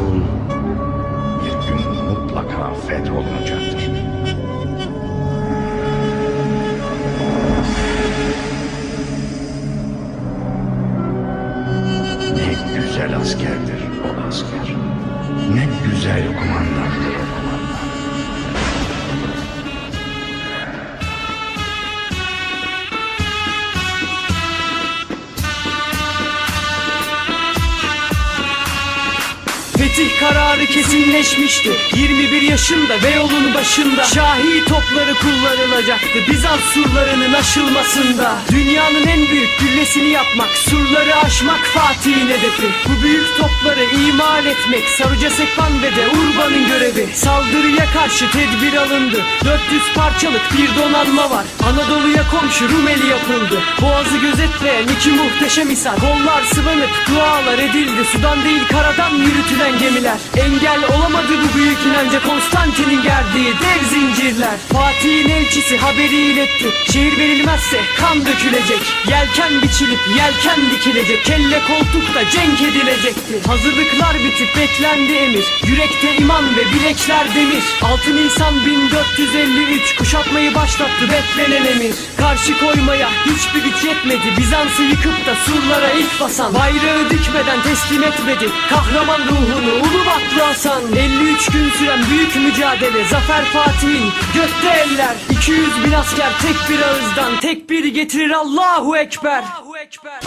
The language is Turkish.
İstanbul bir gün mutlaka fetholunacaktır. Ne güzel askerdir o asker. Ne güzel kumandan. Fetih kararı kesinleşmişti. 21 yaşında ve yolun başında. Şahi topları kullanılacaktı Bizans surlarının aşılmasında. Dünyanın en büyük güllesini yapmak Surları aşmak Fatih'in hedefi. Bu büyük topları imal etmek Saruca Sekban ve de Urban'ın görevi. Saldırıya karşı tedbir alındı. 400 parçalık bir donanma var. Anadolu'ya komşu Rumeli yapıldı. Boğazı gözetleyen iki muhteşem hisar Kollar sıvanıp dualar edildi. Sudan değil karadan yürütülen gemiler. Engel olamadı bu büyük inanca Konstantin'in gerdiği dev zincirler. Fatih'in elçisi haberi iletti. Şehir verilmezse kan dökülecek. Yelken biçilip yelken dikilecek. Kelle koltukta cenk edilecekti. Hazırlıklar bitip beklendi emir. Yürekte iman ve bilekler demir. 6 Nisan 1453 Kuşatmayı başlattı beklenen emir. Karşı koymaya hiçbir güç yetmedi. Bizans'ı yıkıp da surlara ilk basan. Bayrağı dikmeden teslim etmedi. Kahraman ruhunu Ulubatlı Hasan 53 gün süren büyük mücadele. Zafer Fatih'in gökte eller. 200 bin asker tek bir ağızdan Tekbiri getirir. Allahu Ekber. Allahu Ekber